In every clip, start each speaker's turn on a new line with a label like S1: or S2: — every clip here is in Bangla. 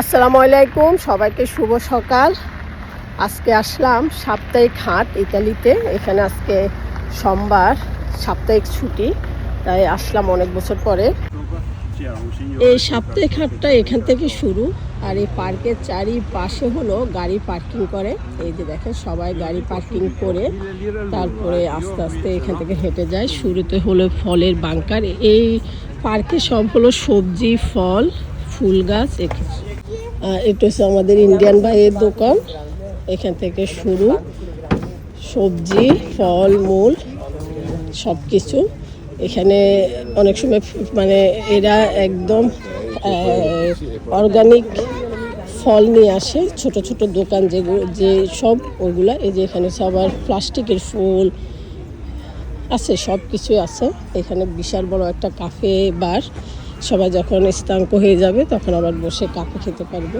S1: আসসালামু আলাইকুম, সবাইকে শুভ সকাল। আজকে আসলাম সাপ্তাহিক হাট ইতালিতে। এখানে আজকে সোমবার, সাপ্তাহিক ছুটি, তাই আসলাম অনেক বছর পরে। এই সাপ্তাহিক হাটটা এখান থেকে শুরু, আর এই পার্কের চারিপাশে হলো গাড়ি পার্কিং করে। এই যে দেখেন, সবাই গাড়ি পার্কিং করে তারপরে আস্তে আস্তে এখান থেকে হেঁটে যায়। শুরুতে হলো ফলের বাংকার। এই পার্কে সব হলো সবজি, ফল, ফুল গাছ আহ, এটা হচ্ছে আমাদের ইন্ডিয়ান ভাইয়ের দোকান। এখান থেকে শুরু। সবজি ফল মূল সব কিছু এখানে অনেক সময় মানে এরা একদম অর্গানিক ফল নিয়ে আসে। ছোট ছোট দোকান যেগুলো যে সব ওগুলা। এই যে এখানে আবার প্লাস্টিকের ফুল আছে সব কিছুই আছে। এখানে বিশাল বড় একটা কাফে বার সবাই যখন স্থাঙ্ক হয়ে যাবে, তখন আবার বসে কাফে খেতে পারবে।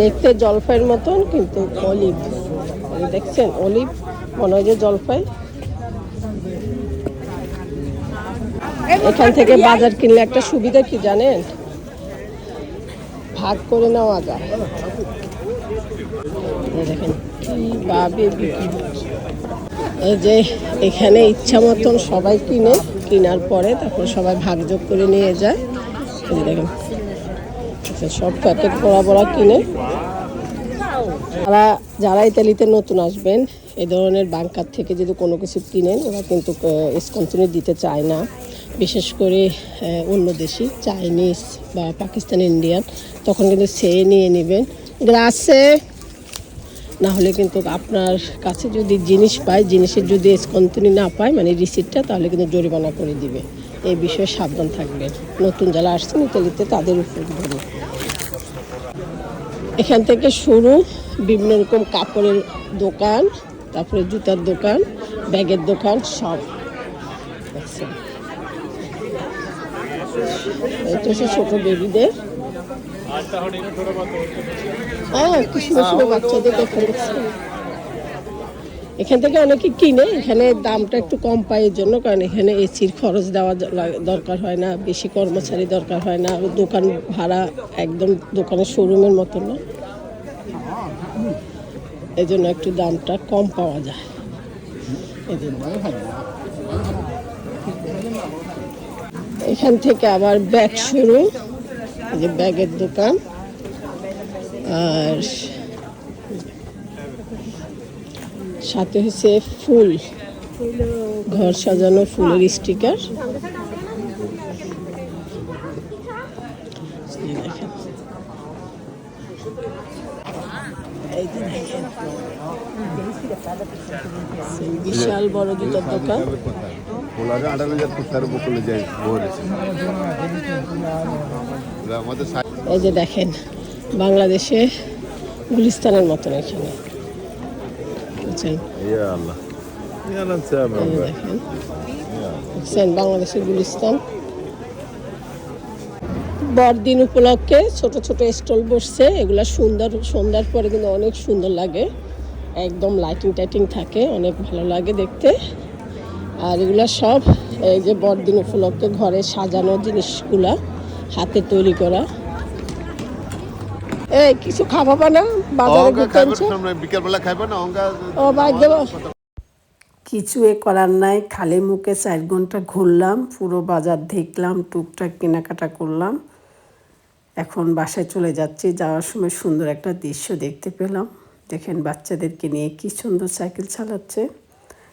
S1: দেখতে জলপাইয়ের মতন, কিন্তু অলিভ। দেখছেন, অলিভ, মনে হয় যে জলপাই এখান থেকে বাজার কিনলে একটা সুবিধা কি জানেন? ভাগ করে নেওয়া যায়। দেখেন এই যে, এখানে ইচ্ছা মতন সবাই কিনে। কেনার পরে তারপর সবাই ভাগযোগ করে নিয়ে যায়। দেখেন আচ্ছা, সব প্যাকেট বড়া বড়া কিনে যারা যারা ইতালিতে নতুন আসবেন এ ধরনের বাংকার থেকে যদি কোনো কিছু কিনেন ওরা কিন্তু কন্টিনিউ দিতে চায় না। বিশেষ করে অন্য দেশি চাইনিজ বা পাকিস্তান ইন্ডিয়ান তখন কিন্তু সে নিয়ে নেবেন। গ্রাসে না হলে কিন্তু আপনার কাছে যদি জিনিস পায়, জিনিসের যদি কন্টিনিউ না পায় মানে রিসিপ্টটা তাহলে কিন্তু জরিমানা করে দিবে। এই বিষয়ে সাবধান থাকবেন। নতুন যারা আসছেন ইতালিতে, তাদের উপর ধরে এখান থেকে শুরু, বিভিন্ন রকম কাপড়ের দোকান, তারপরে জুতার দোকান, ব্যাগের দোকান, সব। এটা হচ্ছে ছোট বেবিদের হ্যাঁ কি সুন্দর সুন্দর বাচ্চাদের দেখে দেখছেন এখান থেকে অনেকে কিনে এখানে দামটা একটু কম পায় এর জন্য কারণ এখানে এসির খরচ দেওয়া দরকার হয় না বেশি কর্মচারী দরকার হয় না দোকান ভাড়া একদম দোকানের শোরুমের মতো না। এই জন্য একটু দামটা কম পাওয়া যায়। এখান থেকে আবার ব্যাগ শুরু যে ব্যাগের দোকান, আর সাথে হচ্ছে ফুল, ঘর সাজানো ফুলের স্টিকার। বিশাল বড় জুতার দোকান।
S2: হাজার কোথার বকলে যায় আমাদের
S1: এই যে দেখেন বাংলাদেশে গুলিস্তানের মতন এখানে। দেখেন বাংলাদেশের গুলিস্তান। বড়দিন উপলক্ষে ছোট ছোট স্টল বসছে এগুলা সুন্দর সন্ধ্যার পরে কিন্তু অনেক সুন্দর লাগে। একদম লাইটিং টাইটিং থাকে অনেক ভালো লাগে দেখতে। আর এগুলা সব এই যে বড়দিন উপলক্ষে ঘরে সাজানো জিনিসগুলা হাতে তৈরি করা। এই কিছু খাওয়াবা না? বাজারে ঘুরতে
S2: বিকেলবেলা খাইবে না?
S1: ও বাইক দেবো। কিছু এ করার নাই খালি মুখে চার ঘণ্টা ঘুরলাম পুরো বাজার দেখলাম টুকটাক কেনাকাটা করলাম। এখন বাসায় চলে যাচ্ছি যাওয়ার সময় সুন্দর একটা দৃশ্য দেখতে পেলাম। দেখেন বাচ্চাদেরকে নিয়ে কি সুন্দর সাইকেল চালাচ্ছে।